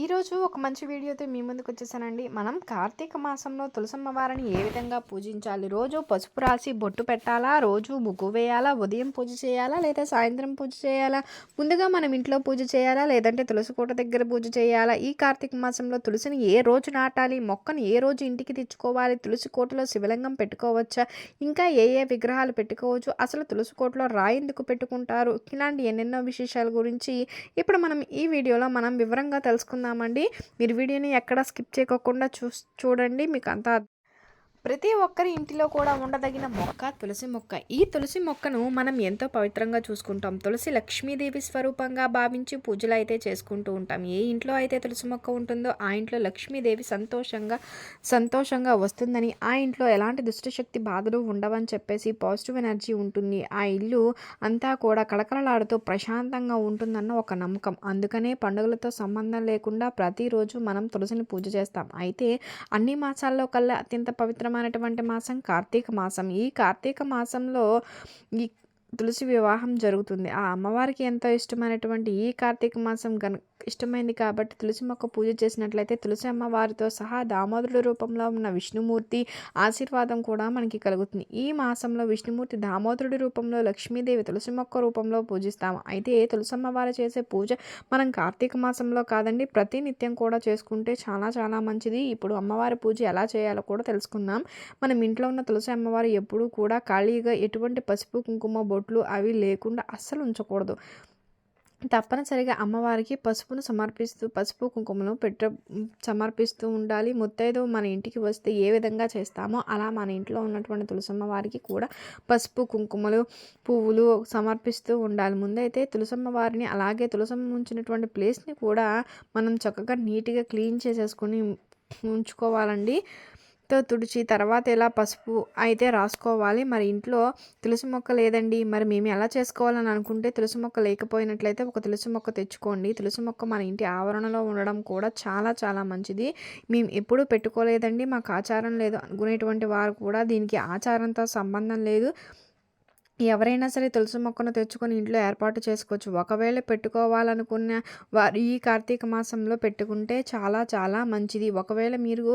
ఈరోజు ఒక మంచి వీడియోతో మీ ముందుకు వచ్చేసానండి. మనం కార్తీక మాసంలో తులసమ్మ వారిని ఏ విధంగా పూజించాలి? రోజు పసుపు రాసి బొట్టు పెట్టాలా? రోజు ముగ్గు వేయాలా? ఉదయం పూజ చేయాలా? లేదా సాయంత్రం పూజ చేయాలా? ముందుగా మనం ఇంట్లో పూజ చేయాలా? లేదంటే తులసి కోట దగ్గర పూజ చేయాలా? ఈ కార్తీక మాసంలో తులసిని ఏ రోజు నాటాలి? మొక్కను ఏ రోజు ఇంటికి తెచ్చుకోవాలి? తులసి కోటలో శివలింగం పెట్టుకోవచ్చా? ఇంకా ఏ ఏ విగ్రహాలు పెట్టుకోవచ్చు? అసలు తులసి కోటలో రాయి ఎందుకు పెట్టుకుంటారు? ఇలాంటి ఎన్నెన్నో విశేషాల గురించి ఇప్పుడు మనం ఈ వీడియోలో మనం వివరంగా తెలుసుకుందాం. చేస్తున్నామండి. మీరు వీడియోని ఎక్కడ స్కిప్ చేయకోకుండా చూ చూడండి. మీకు అంతా ప్రతి ఒక్కరి ఇంటిలో కూడా ఉండదగిన మొక్క తులసి మొక్క. ఈ తులసి మొక్కను మనం ఎంతో పవిత్రంగా చూసుకుంటాం. తులసి లక్ష్మీదేవి స్వరూపంగా భావించి పూజలు అయితే చేసుకుంటూ ఉంటాం. ఏ ఇంట్లో అయితే తులసి మొక్క ఉంటుందో ఆ ఇంట్లో లక్ష్మీదేవి సంతోషంగా సంతోషంగా వస్తుందని ఆ ఇంట్లో ఎలాంటి దుష్టశక్తి బాధలు ఉండవని చెప్పేసి పాజిటివ్ ఎనర్జీ ఉంటుంది. ఆ ఇల్లు అంతా కూడా కళకళలాడుతూ ప్రశాంతంగా ఉంటుందన్న ఒక నమ్మకం. అందుకనే పండుగలతో సంబంధం లేకుండా ప్రతిరోజు మనం తులసిని పూజ చేస్తాం. అయితే అన్ని మాసాల్లో కల్లా అత్యంత పవిత్రమైనటువంటి మాసం కార్తీక మాసం. ఈ కార్తీక మాసంలో ఈ తులసి వివాహం జరుగుతుంది. ఆ అమ్మవారికి ఎంతో ఇష్టమైనటువంటి ఈ కార్తీక మాసం గన ఇష్టమైంది కాబట్టి తులసి మొక్క పూజ చేసినట్లయితే తులసి అమ్మవారితో సహా దామోదరుడు రూపంలో ఉన్న విష్ణుమూర్తి ఆశీర్వాదం కూడా మనకి కలుగుతుంది. ఈ మాసంలో విష్ణుమూర్తి దామోదరుడి రూపంలో లక్ష్మీదేవి తులసి మొక్క రూపంలో పూజిస్తాము. అయితే తులసి అమ్మవారు చేసే పూజ మనం కార్తీక మాసంలో కాదండి ప్రతి నిత్యం కూడా చేసుకుంటే చాలా చాలా మంచిది. ఇప్పుడు అమ్మవారి పూజ ఎలా చేయాలో కూడా తెలుసుకుందాం. మనం ఇంట్లో ఉన్న తులసి అమ్మవారు ఎప్పుడూ కూడా ఖాళీగా ఎటువంటి పసుపు కుంకుమ బొట్లు అవి లేకుండా అస్సలు ఉంచకూడదు. తప్పనిసరిగా అమ్మవారికి పసుపును సమర్పిస్తూ పసుపు కుంకుమను పెట్ట సమర్పిస్తూ ఉండాలి. ముత్తైదు మన ఇంటికి వస్తే ఏ విధంగా చేస్తామో అలా మన ఇంట్లో ఉన్నటువంటి తులసమ్మ వారికి కూడా పసుపు కుంకుమలు పువ్వులు సమర్పిస్తూ ఉండాలి. ముందైతే తులసమ్మ వారిని అలాగే తులసమ్మ ఉంచినటువంటి ప్లేస్ని కూడా మనం చక్కగా నీట్గా క్లీన్ చేసేసుకొని ఉంచుకోవాలండి. తో తుడిచి తర్వాత ఇలా పసుపు అయితే రాసుకోవాలి? మరి ఇంట్లో తులసి మొక్క లేదండి. మరి మేము ఎలా చేసుకోవాలని అనుకుంటే తులసి మొక్క లేకపోయినట్లయితే ఒక తులసి మొక్క తెచ్చుకోండి. తులసి మొక్క మన ఇంటి ఆవరణలో ఉండడం కూడా చాలా చాలా మంచిది. మేము ఎప్పుడూ పెట్టుకోలేదండి. మాకు ఆచారం లేదు. అనుకునేటువంటి వారు కూడా దీనికి ఆచారంతో సంబంధం లేదు. ఎవరైనా సరే తులసి మొక్కను తెచ్చుకొని ఇంట్లో ఏర్పాటు చేసుకోవచ్చు. ఒకవేళ పెట్టుకోవాలనుకున్న వారు ఈ కార్తీక మాసంలో పెట్టుకుంటే చాలా చాలా మంచిది. ఒకవేళ మీరు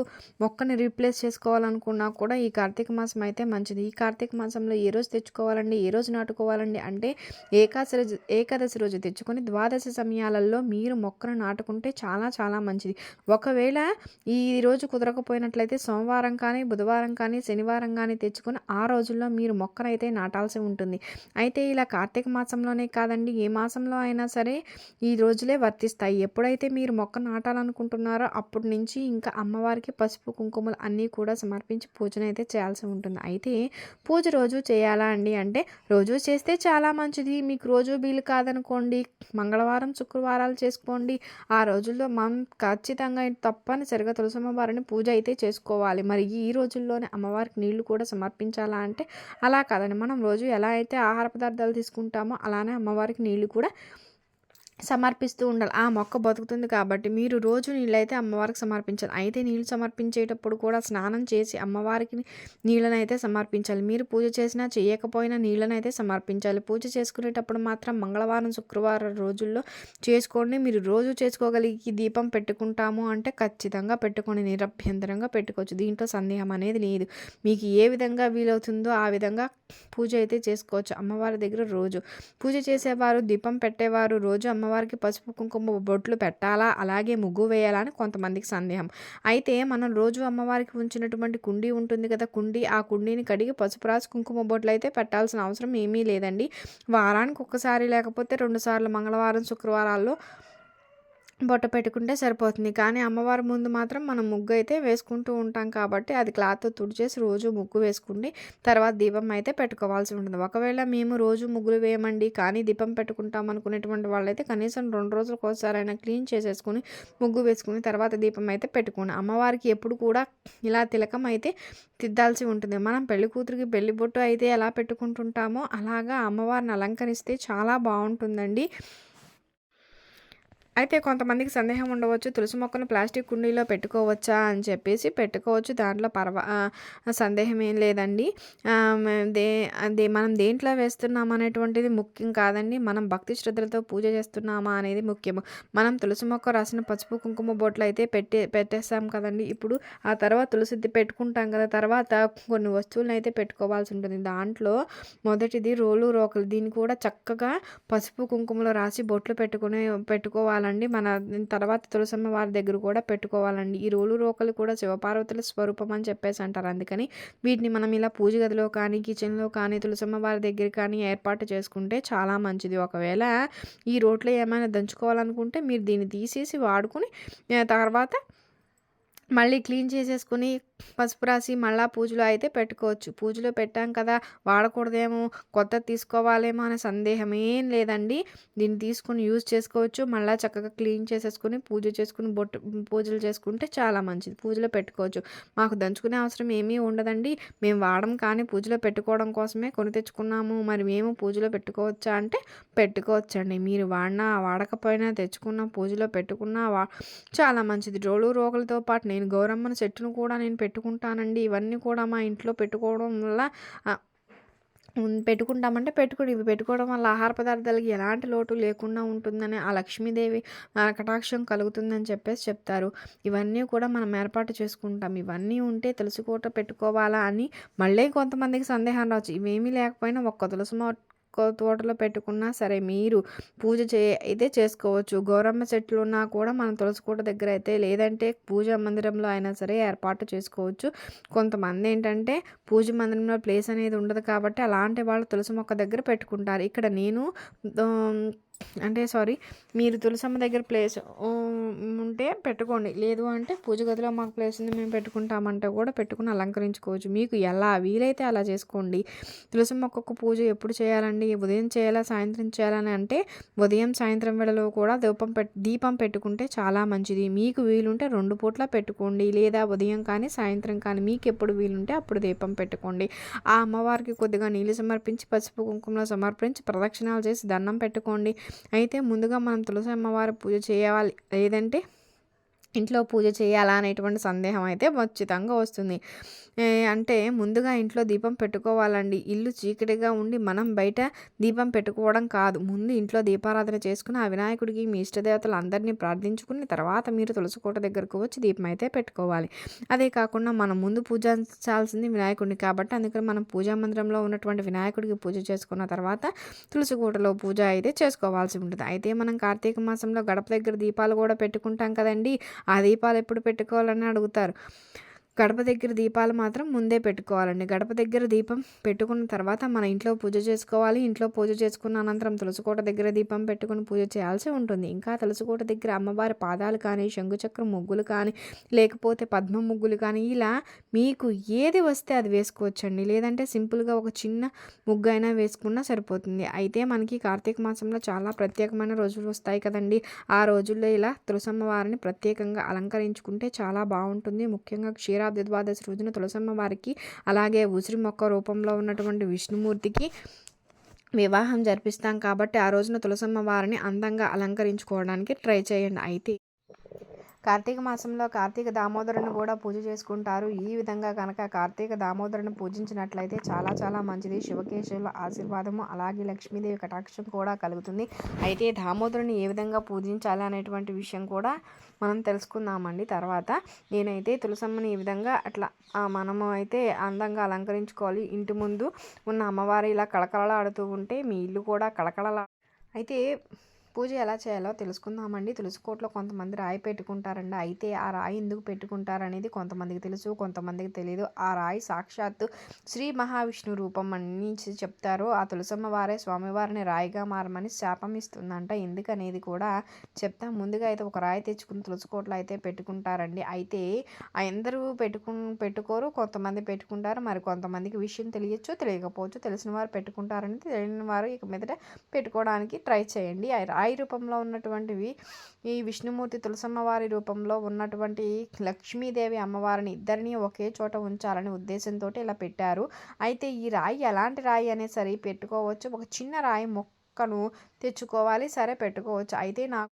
మొక్కని రీప్లేస్ చేసుకోవాలనుకున్నా కూడా ఈ కార్తీక మాసం అయితే మంచిది. ఈ కార్తీక మాసంలో ఏ రోజు తెచ్చుకోవాలండి? ఏ రోజు నాటుకోవాలండి? అంటే ఏకాదశి ఏకాదశి రోజు తెచ్చుకొని ద్వాదశి సమయాలలో మీరు మొక్కను నాటుకుంటే చాలా చాలా మంచిది. ఒకవేళ ఈ రోజు కుదరకపోయినట్లయితే సోమవారం కానీ బుధవారం కానీ శనివారం కానీ తెచ్చుకొని ఆ రోజుల్లో మీరు మొక్కనైతే నాటాల్సి ఉంటుంది ఉంటుంది. అయితే ఇలా కార్తీక మాసంలోనే కాదండి ఏ మాసంలో అయినా సరే ఈ రోజులే వర్తిస్తాయి. ఎప్పుడైతే మీరు మొక్క నాటాలనుకుంటున్నారో అప్పటి నుంచి ఇంకా అమ్మవారికి పసుపు కుంకుమలు అన్నీ కూడా సమర్పించి పూజను అయితే చేయాల్సి ఉంటుంది. అయితే పూజ రోజు చేయాలా అండి? అంటే రోజు చేస్తే చాలా మంచిది. మీకు రోజు వీలు కాదనుకోండి మంగళవారం శుక్రవారాలు చేసుకోండి. ఆ రోజుల్లో మనం ఖచ్చితంగా తప్పనిసరిగా తులసమ్మ వారిని పూజ అయితే చేసుకోవాలి. మరి ఈ రోజుల్లోనే అమ్మవారికి నీళ్ళు కూడా సమర్పించాలా అంటే అలా కాదండి. మనం రోజు ఎలా అయితే ఆహార పదార్థాలు తీసుకుంటామో అలానే అమ్మవారికి నీళ్ళు కూడా సమర్పిస్తూ ఉండాలి. ఆ మొక్క బతుకుతుంది కాబట్టి మీరు రోజు నీళ్ళైతే అమ్మవారికి సమర్పించాలి. అయితే నీళ్ళు సమర్పించేటప్పుడు కూడా స్నానం చేసి అమ్మవారికి నీళ్ళనైతే అయితే సమర్పించాలి. మీరు పూజ చేసినా చేయకపోయినా నీళ్ళనైతే అయితే సమర్పించాలి. పూజ చేసుకునేటప్పుడు మాత్రం మంగళవారం శుక్రవారం రోజుల్లో చేసుకోండి. మీరు రోజు చేసుకోగలిగి దీపం పెట్టుకుంటాము అంటే ఖచ్చితంగా పెట్టుకోండి నిరభ్యంతరంగా పెట్టుకోవచ్చు. దీంట్లో సందేహం అనేది లేదు. మీకు ఏ విధంగా వీలవుతుందో ఆ విధంగా పూజ అయితే చేసుకోవచ్చు అమ్మవారి దగ్గర రోజు. పూజ చేసేవారు దీపం పెట్టేవారు రోజు అమ్మ అమ్మవారికి పసుపు కుంకుమ బొట్లు పెట్టాలా? అలాగే ముగ్గు వేయాలా అని కొంతమందికి సందేహం. అయితే మనం రోజు అమ్మవారికి ఉంచినటువంటి కుండీ ఉంటుంది కదా కుండీ ఆ కుండీని కడిగి పసుపు రాసి కుంకుమ బొట్లు అయితే పెట్టాల్సిన అవసరం ఏమీ లేదండి. వారానికి ఒక్కసారి లేకపోతే రెండుసార్లు మంగళవారం శుక్రవారాల్లో బొట్ట పెట్టుకుంటే సరిపోతుంది. కానీ అమ్మవారి ముందు మాత్రం మనం ముగ్గు అయితే వేసుకుంటూ ఉంటాం కాబట్టి అది క్లాత్ తుడిచేసి రోజు ముగ్గు వేసుకుండి. తర్వాత దీపం అయితే పెట్టుకోవాల్సి ఉంటుంది. ఒకవేళ మేము రోజు ముగ్గులు వేయమండి కానీ దీపం పెట్టుకుంటాం అనుకునేటువంటి వాళ్ళైతే కనీసం రెండు రోజులకు ఒకసారైనా క్లీన్ చేసేసుకుని ముగ్గు వేసుకుని తర్వాత దీపం అయితే పెట్టుకోండి. అమ్మవారికి ఎప్పుడు కూడా ఇలా తిలకం అయితే తిద్దాల్సి ఉంటుంది. మనం పెళ్ళి కూతురికి పెళ్ళి బొట్టు అయితే ఎలా పెట్టుకుంటుంటామో అలాగా అమ్మవారిని అలంకరిస్తే చాలా బాగుంటుందండి. అయితే కొంతమందికి సందేహం ఉండవచ్చు. తులసి మొక్కను ప్లాస్టిక్ కుండీలో పెట్టుకోవచ్చా అని చెప్పేసి పెట్టుకోవచ్చు. దాంట్లో పర్వ సందేహం ఏం లేదండి. దే అదే మనం దేంట్లో వేస్తున్నాం అనేటువంటిది ముఖ్యం కాదండి. మనం భక్తి శ్రద్ధలతో పూజ చేస్తున్నామా అనేది ముఖ్యము. మనం తులసి మొక్క రాసిన పసుపు కుంకుమ బొట్లు అయితే పెట్టే పెట్టేస్తాం కదండి. ఇప్పుడు ఆ తర్వాత తులసి పెట్టుకుంటాం కదా తర్వాత కొన్ని వస్తువులను అయితే పెట్టుకోవాల్సి ఉంటుంది. దాంట్లో మొదటిది రోలు రోకలు. దీన్ని కూడా చక్కగా పసుపు కుంకుమలో రాసి బొట్లు పెట్టుకునే పెట్టుకోవాలి పెట్టుకోవాలండి. మన తర్వాత తులసమ్మ వారి దగ్గర కూడా పెట్టుకోవాలండి. ఈ రోలు రోకలు కూడా శివపార్వతుల స్వరూపం అని చెప్పేసి అంటారు. అందుకని వీటిని మనం ఇలా పూజ గదిలో కానీ కిచెన్లో కానీ తులసమ్మ వారి దగ్గర కానీ ఏర్పాటు చేసుకుంటే చాలా మంచిది. ఒకవేళ ఈ రోట్లో ఏమైనా దంచుకోవాలనుకుంటే మీరు దీన్ని తీసేసి వాడుకుని తర్వాత మళ్ళీ క్లీన్ చేసేసుకుని పసుపు రాసి మళ్ళీ పూజలో అయితే పెట్టుకోవచ్చు. పూజలో పెట్టాం కదా వాడకూడదేమో కొత్త తీసుకోవాలేమో అనే సందేహం ఏం లేదండి. దీన్ని తీసుకుని యూజ్ చేసుకోవచ్చు. మళ్ళీ చక్కగా క్లీన్ చేసేసుకుని పూజ చేసుకుని బొట్టు పూజలు చేసుకుంటే చాలా మంచిది. పూజలో పెట్టుకోవచ్చు. మాకు దంచుకునే అవసరం ఏమీ ఉండదండి. మేము వాడడం కానీ పూజలో పెట్టుకోవడం కోసమే కొని తెచ్చుకున్నాము. మరి మేము పూజలో పెట్టుకోవచ్చా అంటే పెట్టుకోవచ్చండి. మీరు వాడినా వాడకపోయినా తెచ్చుకున్న పూజలో పెట్టుకున్నా వా చాలా మంచిది. రోలు రోగులతో పాటు నేను గౌరమ్మని చెట్టును కూడా నేను పెట్టుకుంటానండి. ఇవన్నీ కూడా మా ఇంట్లో పెట్టుకోవడం వల్ల పెట్టుకుంటామంటే పెట్టుకుని ఇవి పెట్టుకోవడం వల్ల ఆహార పదార్థాలకి ఎలాంటి లోటు లేకుండా ఉంటుందని ఆ లక్ష్మీదేవి కటాక్షం కలుగుతుందని చెప్పేసి చెప్తారు. ఇవన్నీ కూడా మనం ఏర్పాటు చేసుకుంటాం. ఇవన్నీ ఉంటే తులసి పెట్టుకోవాలా అని మళ్ళీ కొంతమందికి సందేహం రావచ్చు. ఇవేమీ లేకపోయినా ఒక్క తులసి తోటలో పెట్టుకున్నా సరే మీరు పూజ చే అయితే చేసుకోవచ్చు. గౌరమ్మ చెట్లు ఉన్నా కూడా మనం తులసికోట దగ్గర అయితే లేదంటే పూజ మందిరంలో అయినా సరే ఏర్పాటు చేసుకోవచ్చు. కొంతమంది ఏంటంటే పూజ మందిరంలో ప్లేస్ అనేది ఉండదు కాబట్టి అలాంటి వాళ్ళు తులసి మొక్క దగ్గర పెట్టుకుంటారు. ఇక్కడ నేను అంటే సారీ మీరు తులసమ్మ దగ్గర ప్లేస్ ఉంటే పెట్టుకోండి. లేదు అంటే పూజ గదిలో మాకు ప్లేస్ ఉంది మేము పెట్టుకుంటామంటే కూడా పెట్టుకుని అలంకరించుకోవచ్చు. మీకు ఎలా వీలైతే అలా చేసుకోండి. తులసి మొక్కకు పూజ ఎప్పుడు చేయాలండి? ఉదయం చేయాలా సాయంత్రం చేయాలని అంటే ఉదయం సాయంత్రం వేళలో కూడా దీపం పెట్ దీపం పెట్టుకుంటే చాలా మంచిది. మీకు వీలుంటే రెండు పూట్ల పెట్టుకోండి. లేదా ఉదయం కానీ సాయంత్రం కానీ మీకు ఎప్పుడు వీలుంటే అప్పుడు దీపం పెట్టుకోండి. ఆ అమ్మవారికి కొద్దిగా నీళ్ళు సమర్పించి పసుపు కుంకుమలో సమర్పించి ప్రదక్షిణాలు చేసి దండం పెట్టుకోండి. అయితే ముందుగా మనం తులసి అమ్మవారి పూజ చేయాలి. లేదంటే ఇంట్లో పూజ చేయాలా అనేటువంటి సందేహం అయితే ఖచ్చితంగా వస్తుంది. అంటే ముందుగా ఇంట్లో దీపం పెట్టుకోవాలండి. ఇల్లు చీకటిగా ఉండి మనం బయట దీపం పెట్టుకోవడం కాదు. ముందు ఇంట్లో దీపారాధన చేసుకుని ఆ వినాయకుడికి మీ ఇష్టదేవతలు అందరినీ ప్రార్థించుకుని తర్వాత మీరు తులసికోట దగ్గరకు వచ్చి దీపం అయితే పెట్టుకోవాలి. అదే కాకుండా మనం ముందు పూజించాల్సింది వినాయకుడిని కాబట్టి అందుకని మనం పూజా మందిరంలో ఉన్నటువంటి వినాయకుడికి పూజ చేసుకున్న తర్వాత తులసికోటలో పూజ అయితే చేసుకోవాల్సి ఉంటుంది. అయితే మనం కార్తీక మాసంలో గడప దగ్గర దీపాలు కూడా పెట్టుకుంటాం కదండి. ఆ దీపాలు ఎప్పుడు పెట్టుకోవాలని అడుగుతారు. గడప దగ్గర దీపాలు మాత్రం ముందే పెట్టుకోవాలండి. గడప దగ్గర దీపం పెట్టుకున్న తర్వాత మన ఇంట్లో పూజ చేసుకోవాలి. ఇంట్లో పూజ చేసుకున్న అనంతరం తులసికోట దగ్గర దీపం పెట్టుకుని పూజ చేయాల్సి ఉంటుంది. ఇంకా తులసికోట దగ్గర అమ్మవారి పాదాలు కానీ శంకుచక్రం ముగ్గులు కానీ లేకపోతే పద్మ ముగ్గులు కానీ ఇలా మీకు ఏది వస్తే అది వేసుకోవచ్చండి. లేదంటే సింపుల్గా ఒక చిన్న ముగ్గు అయినా వేసుకున్నా సరిపోతుంది. అయితే మనకి కార్తీక మాసంలో చాలా ప్రత్యేకమైన రోజులు వస్తాయి కదండి. ఆ రోజుల్లో ఇలా తులసమ్మవారిని ప్రత్యేకంగా అలంకరించుకుంటే చాలా బాగుంటుంది. ముఖ్యంగా క్షీర క్షీరాబ్ది ద్వాదశి రోజున తులసమ్మ వారికి అలాగే ఉసిరి మొక్క రూపంలో ఉన్నటువంటి విష్ణుమూర్తికి వివాహం జరిపిస్తాం కాబట్టి ఆ రోజున తులసమ్మ వారిని అందంగా అలంకరించుకోవడానికి ట్రై చేయండి. అయితే కార్తీక మాసంలో కార్తీక దామోదరుని కూడా పూజ చేసుకుంటారు. ఈ విధంగా కనుక కార్తీక దామోదరుని పూజించినట్లయితే చాలా చాలా మంచిది. శివకేశవుల ఆశీర్వాదము అలాగే లక్ష్మీదేవి కటాక్షం కూడా కలుగుతుంది. అయితే దామోదరుని ఏ విధంగా పూజించాలి అనేటువంటి విషయం కూడా మనం తెలుసుకుందామండి తర్వాత. నేనైతే తులసమ్మని ఈ విధంగా అట్లా మనము అయితే అందంగా అలంకరించుకోవాలి. ఇంటి ముందు ఉన్న అమ్మవారి ఇలా కళకళలాడుతూ ఉంటే మీ ఇల్లు కూడా కళకళలా. అయితే పూజ ఎలా చేయాలో తెలుసుకుందామండి. తులసికోటలో కొంతమంది రాయి పెట్టుకుంటారండి. అయితే ఆ రాయి ఎందుకు పెట్టుకుంటారనేది కొంతమందికి తెలుసు కొంతమందికి తెలియదు ఆ రాయి సాక్షాత్తు శ్రీ మహావిష్ణు రూపం అని చెప్తారు. ఆ తులసమ్మ వారే స్వామివారిని రాయిగా మారమని శాపం ఇస్తుందంట. ఎందుకనేది కూడా చెప్తాం. ముందుగా అయితే ఒక రాయి తెచ్చుకుని తులసికోటలో అయితే పెట్టుకుంటారండి. అయితే అందరూ పెట్టుకు పెట్టుకోరు. కొంతమంది పెట్టుకుంటారు. మరి కొంతమందికి విషయం తెలియచ్చు తెలియకపోవచ్చు. తెలిసిన వారు పెట్టుకుంటారని తెలియని వారు ఇక మీదట పెట్టుకోవడానికి ట్రై చేయండి. రాయి రూపంలో ఉన్నటువంటివి ఈ విష్ణుమూర్తి తులసమ్మవారి రూపంలో ఉన్నటువంటి లక్ష్మీదేవి అమ్మవారిని ఇద్దరిని ఒకే చోట ఉంచాలని ఉద్దేశంతో ఇలా పెట్టారు. అయితే ఈ రాయి ఎలాంటి రాయి అనే సరే పెట్టుకోవచ్చు. ఒక చిన్న రాయి మొక్కను తెచ్చుకోవాలి. సరే పెట్టుకోవచ్చు. అయితే నాకు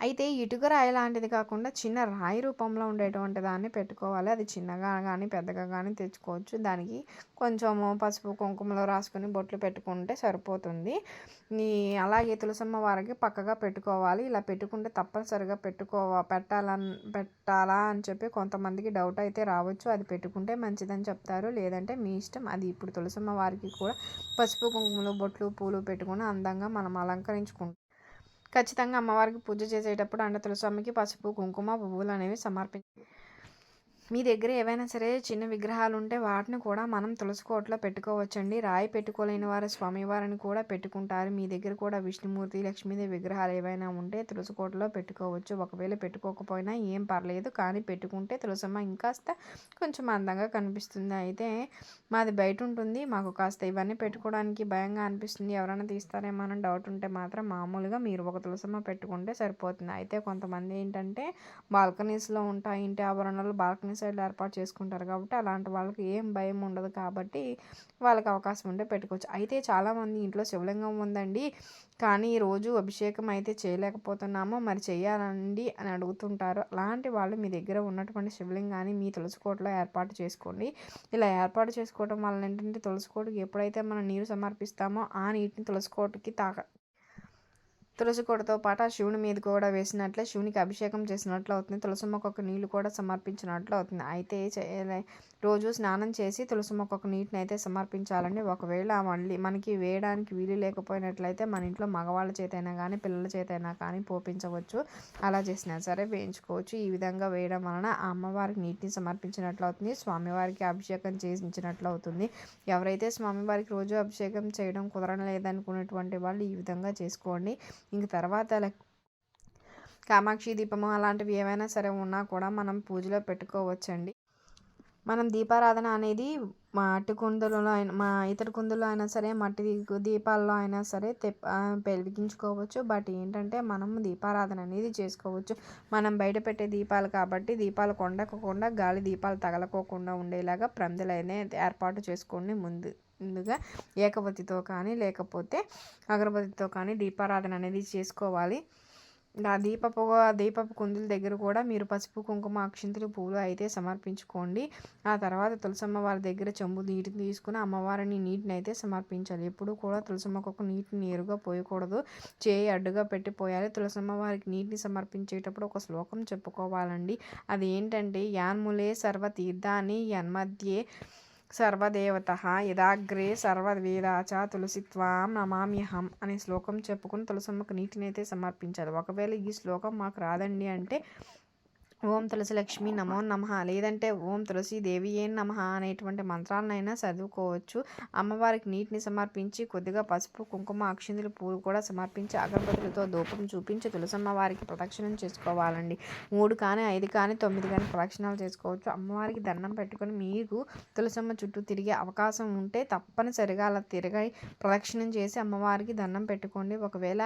అయితే ఇటుక రాయి లాంటిది కాకుండా చిన్న రాయి రూపంలో ఉండేటువంటి దాన్ని పెట్టుకోవాలి. అది చిన్నగా కానీ పెద్దగా కానీ తెచ్చుకోవచ్చు. దానికి కొంచెం పసుపు కుంకుమలో రాసుకొని బొట్లు పెట్టుకుంటే సరిపోతుంది. అలాగే తులసమ్మ వారికి పక్కగా పెట్టుకోవాలి. ఇలా పెట్టుకుంటే తప్పనిసరిగా పెట్టుకోవా పెట్టాలని పెట్టాలా అని చెప్పి కొంతమందికి డౌట్ అయితే రావచ్చు. అది పెట్టుకుంటే మంచిదని చెప్తారు. లేదంటే మీ ఇష్టం. అది ఇప్పుడు తులసమ్మ వారికి కూడా పసుపు కుంకుమలు బొట్లు పూలు పెట్టుకుని అందంగా మనం అలంకరించుకుంటాం. ఖచ్చితంగా అమ్మవారికి పూజ చేసేటప్పుడు అండ తులసమ్మకి పసుపు కుంకుమ పువ్వులు అనేవి సమర్పించాలి. మీ దగ్గర ఏవైనా సరే చిన్న విగ్రహాలు ఉంటే వాటిని కూడా మనం తులసి కోటలో పెట్టుకోవచ్చండి. రాయి పెట్టుకోలేని వారు స్వామివారిని కూడా పెట్టుకుంటారు. మీ దగ్గర కూడా విష్ణుమూర్తి లక్ష్మీదేవి విగ్రహాలు ఏవైనా ఉంటే తులసి కోటలో పెట్టుకోవచ్చు. ఒకవేళ పెట్టుకోకపోయినా ఏం పర్లేదు. కానీ పెట్టుకుంటే తులసమ్మ ఇంకాస్త కొంచెం అందంగా కనిపిస్తుంది. అయితే మాది బయట ఉంటుంది మాకు కాస్త ఇవన్నీ పెట్టుకోవడానికి భయంగా అనిపిస్తుంది. ఎవరైనా తీస్తారేమో అని డౌట్ ఉంటే మాత్రం మామూలుగా మీరు ఒక తులసమ్మ పెట్టుకుంటే సరిపోతుంది. అయితే కొంతమంది ఏంటంటే బాల్కనీస్లో ఉంటాయి. ఇంటి ఆభరణాలు బాల్కనీస్ సైడ్లు ఏర్పాటు చేసుకుంటారు కాబట్టి అలాంటి వాళ్ళకి ఏం భయం ఉండదు కాబట్టి వాళ్ళకి అవకాశం ఉంటే పెట్టుకోవచ్చు. అయితే చాలామంది ఇంట్లో శివలింగం ఉందండి. కానీ రోజు అభిషేకం అయితే చేయలేకపోతున్నామో. మరి చేయాలండి అని అడుగుతుంటారు. అలాంటి వాళ్ళు మీ దగ్గర ఉన్నటువంటి శివలింగాన్ని మీ తులసికోటలో ఏర్పాటు చేసుకోండి. ఇలా ఏర్పాటు చేసుకోవడం వల్ల ఏంటంటే తులసికోటకి ఎప్పుడైతే మనం నీరు సమర్పిస్తామో ఆ నీటిని తులసికోటకి తాక తులసి కోటతో పాటు ఆ శివుని మీద కూడా వేసినట్లే శివునికి అభిషేకం చేసినట్లు అవుతుంది. తులసి మొక్కకు నీళ్ళు కూడా సమర్పించినట్లు అవుతుంది. అయితే రోజు స్నానం చేసి తులసి మొక్కకు నీటిని అయితే సమర్పించాలండి. ఒకవేళ మళ్ళీ మనకి వేయడానికి వీలు లేకపోయినట్లయితే మన ఇంట్లో మగవాళ్ళ చేతైనా కానీ పిల్లల చేతైనా కానీ పోపించవచ్చు. అలా చేసినా సరే వేయించుకోవచ్చు. ఈ విధంగా వేయడం వలన ఆ అమ్మవారికి నీటిని సమర్పించినట్లు అవుతుంది. స్వామివారికి అభిషేకం చేయించినట్లు అవుతుంది. ఎవరైతే స్వామివారికి రోజు అభిషేకం చేయడం కుదరలేదనుకున్నటువంటి వాళ్ళు ఈ విధంగా చేసుకోండి. ఇంక తర్వాత కామాక్షి దీపము అలాంటివి ఏవైనా సరే ఉన్నా కూడా మనం పూజలో పెట్టుకోవచ్చండి. మనం దీపారాధన అనేది మా అట్టి కుందులలో అయినా మా ఇతర కుందుల్లో అయినా సరే మట్టి దీపాల్లో అయినా సరే తెప్ప వెలిగించుకోవచ్చు బట్ ఏంటంటే మనం దీపారాధన అనేది చేసుకోవచ్చు. మనం బయట పెట్టే దీపాలు కాబట్టి దీపాలు కొండకోకుండా గాలి దీపాలు తగలకోకుండా ఉండేలాగా ప్రమిదలైనా ఏర్పాటు చేసుకోండి ముందు ముందుగా ఏకవతితో కానీ లేకపోతే అగరబతితో కానీ దీపారాధన అనేది చేసుకోవాలి. ఆ దీపపు దీపపు కుందుల దగ్గర కూడా మీరు పసుపు కుంకుమ అక్షింతలు పూలు అయితే సమర్పించుకోండి. ఆ తర్వాత తులసమ్మ వారి దగ్గర చెంబు నీటిని తీసుకుని అమ్మవారిని నీటిని అయితే సమర్పించాలి. ఎప్పుడు కూడా తులసమ్మకు నీటిని నేరుగా పోయకూడదు. చేయి అడ్డుగా పెట్టిపోయాలి తులసమ్మ వారికి నీటిని సమర్పించేటప్పుడు ఒక శ్లోకం చెప్పుకోవాలండి. అది ఏంటంటే యాన్ములే సర్వ తీర్థాన్ని యన్మధ్యే సర్వదేవత యదాగ్రే సర్వవేదాచ తులసిత్వాం నమామ్యహం అనే శ్లోకం చెప్పుకుని తులసమ్మకు నీటినైతే సమర్పించాలి. ఒకవేళ ఈ శ్లోకం మాకు రాదండి అంటే ఓం తులసి లక్ష్మి నమో నమ. లేదంటే ఓం తులసి దేవి ఏం నమ అనేటువంటి మంత్రాలనైనా చదువుకోవచ్చు. అమ్మవారికి నీటిని సమర్పించి కొద్దిగా పసుపు కుంకుమ అక్షిందులు పూలు కూడా సమర్పించి అగరబత్తులతో దూపం చూపించి తులసమ్మ వారికి ప్రదక్షిణం చేసుకోవాలండి. మూడు కానీ ఐదు కానీ తొమ్మిది కానీ ప్రదక్షిణాలు చేసుకోవచ్చు. అమ్మవారికి దండం పెట్టుకొని మీకు తులసమ్మ చుట్టూ తిరిగే అవకాశం ఉంటే తప్పనిసరిగా అలా తిరగై ప్రదక్షిణం చేసి అమ్మవారికి దండం పెట్టుకోండి. ఒకవేళ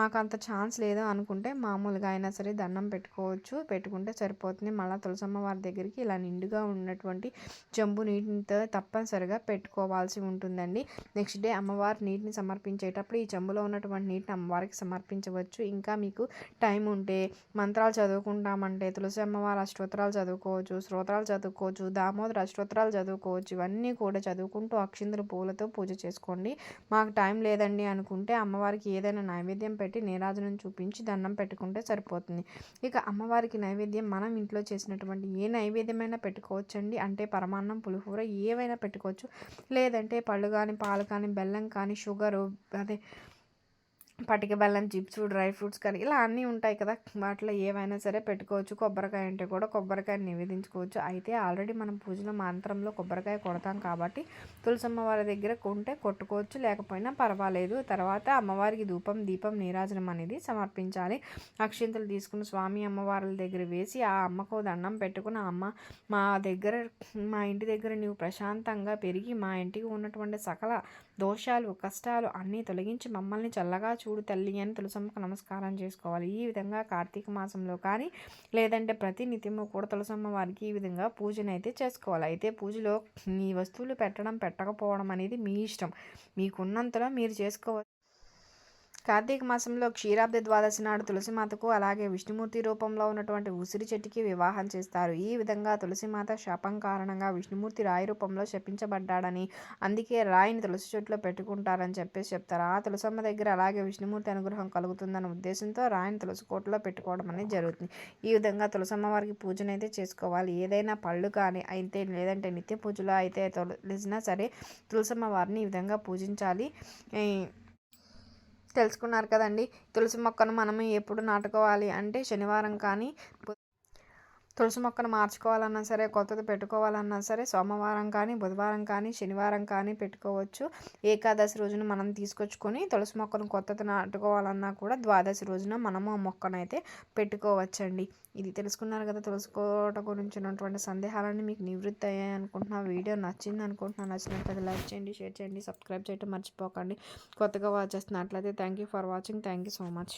మాకు అంత ఛాన్స్ లేదు అనుకుంటే మామూలుగా అయినా సరే దండం పెట్టుకోవచ్చు. పెట్టుకుంటే సరిపోతుంది. మళ్ళీ తులసమ్మ వారి దగ్గరికి ఇలా నిండుగా ఉన్నటువంటి చెంబు నీటితో తప్పనిసరిగా పెట్టుకోవాల్సి ఉంటుందండి. నెక్స్ట్ డే అమ్మవారి నీటిని సమర్పించేటప్పుడు ఈ చెంబులో ఉన్నటువంటి నీటిని అమ్మవారికి సమర్పించవచ్చు. ఇంకా మీకు టైం ఉంటే మంత్రాలు చదువుకుంటామంటే తులసి అమ్మవారి అష్టోత్తరాలు చదువుకోవచ్చు స్తోత్రాలు చదువుకోవచ్చు దామోదర అష్టోత్తరాలు చదువుకోవచ్చు ఇవన్నీ కూడా చదువుకుంటూ అక్షిందుల పూలతో పూజ చేసుకోండి. మాకు టైం లేదండి అనుకుంటే అమ్మవారికి ఏదైనా నైవేద్యం పెట్టి నీరాజనం చూపించి దండం పెట్టుకుంటే సరిపోతుంది. ఇక అమ్మవారికి నైవేద్యం మనం ఇంట్లో చేసినటువంటి ఏ నైవేద్యమైనా పెట్టుకోవచ్చండి? అంటే పరమాన్నం పులిహోర ఏవైనా పెట్టుకోవచ్చు. లేదంటే పళ్ళు కానీ పాలు కానీ బెల్లం కానీ షుగరు అదే పటిక బెల్లం చిప్స్ డ్రై ఫ్రూట్స్ కానీ ఇలా అన్నీ ఉంటాయి కదా. వాటిలో ఏవైనా సరే పెట్టుకోవచ్చు. కొబ్బరికాయ అంటే కూడా కొబ్బరికాయ నివేదించుకోవచ్చు. అయితే ఆల్రెడీ మనం పూజలో మంత్రంలో కొబ్బరికాయ కొడతాం కాబట్టి తులసి అమ్మవారి దగ్గర కొంటే కొట్టుకోవచ్చు. లేకపోయినా పర్వాలేదు. తర్వాత అమ్మవారికి ధూపం దీపం నీరాజనం అనేది సమర్పించాలి. అక్షింతలు తీసుకుని స్వామి అమ్మవార్ల దగ్గర వేసి ఆ అమ్మకు దండం పెట్టుకుని అమ్మ మా దగ్గర మా ఇంటి దగ్గర నీవు ప్రశాంతంగా పెరిగి మా ఇంటికి ఉన్నటువంటి సకల దోషాలు కష్టాలు అన్నీ తొలగించి మమ్మల్ని చల్లగా చూడు తల్లి అని తులసమ్మకు నమస్కారం చేసుకోవాలి. ఈ విధంగా కార్తీక మాసంలో కానీ లేదంటే ప్రతి నిత్యము కూడా తులసమ్మ వారికి ఈ విధంగా పూజనైతే చేసుకోవాలి. అయితే పూజలో మీ వస్తువులు పెట్టడం పెట్టకపోవడం అనేది మీ ఇష్టం. మీకున్నంతలో మీరు చేసుకోవచ్చు కార్తీక మాసంలో క్షీరాబ్ది ద్వాదశి నాడు తులసిమాతకు అలాగే విష్ణుమూర్తి రూపంలో ఉన్నటువంటి ఉసిరి చెట్టుకి వివాహం చేస్తారు. ఈ విధంగా తులసిమాత శాపం కారణంగా విష్ణుమూర్తి రాయి రూపంలో శపించబడ్డాడని అందుకే రాయిని తులసి చెట్టులో పెట్టుకుంటారని చెప్పేసి చెప్తారు. ఆ తులసమ్మ దగ్గర అలాగే విష్ణుమూర్తి అనుగ్రహం కలుగుతుందన్న ఉద్దేశంతో రాయిని తులసి కోటలో పెట్టుకోవడం అనేది జరుగుతుంది. ఈ విధంగా తులసమ్మ వారికి పూజనైతే చేసుకోవాలి. ఏదైనా పళ్ళు కానీ అయితే లేదంటే నిత్య పూజలో అయితే తొలసినా సరే తులసమ్మ వారిని ఈ విధంగా పూజించాలి. తెలుసుకున్నారు కదండి. తులసి మొక్కను మనం ఎప్పుడు నాటుకోవాలి అంటే శనివారం కానీ తులసి మొక్కను మార్చుకోవాలన్నా సరే కొత్తది పెట్టుకోవాలన్నా సరే సోమవారం కానీ బుధవారం కానీ శనివారం కానీ పెట్టుకోవచ్చు. ఏకాదశి రోజున మనం తీసుకొచ్చుకొని తులసి మొక్కను కొత్తది నాటుకోవాలన్నా కూడా ద్వాదశి రోజున మనము ఆ మొక్కను అయితే పెట్టుకోవచ్చండి. ఇది తెలుసుకున్నారు కదా తెలుసుకోవటం గురించి ఉన్నటువంటి సందేహాలన్నీ మీకు నివృత్తి అయ్యాయి అనుకుంటున్నా. వీడియో నచ్చింది అనుకుంటున్నా నచ్చినట్లయితే లైక్ చేయండి షేర్ చేయండి సబ్స్క్రైబ్ చేయడం మర్చిపోకండి. కొత్తగా వాచ్ చేస్తున్నట్లయితే thank you for watching thank you so much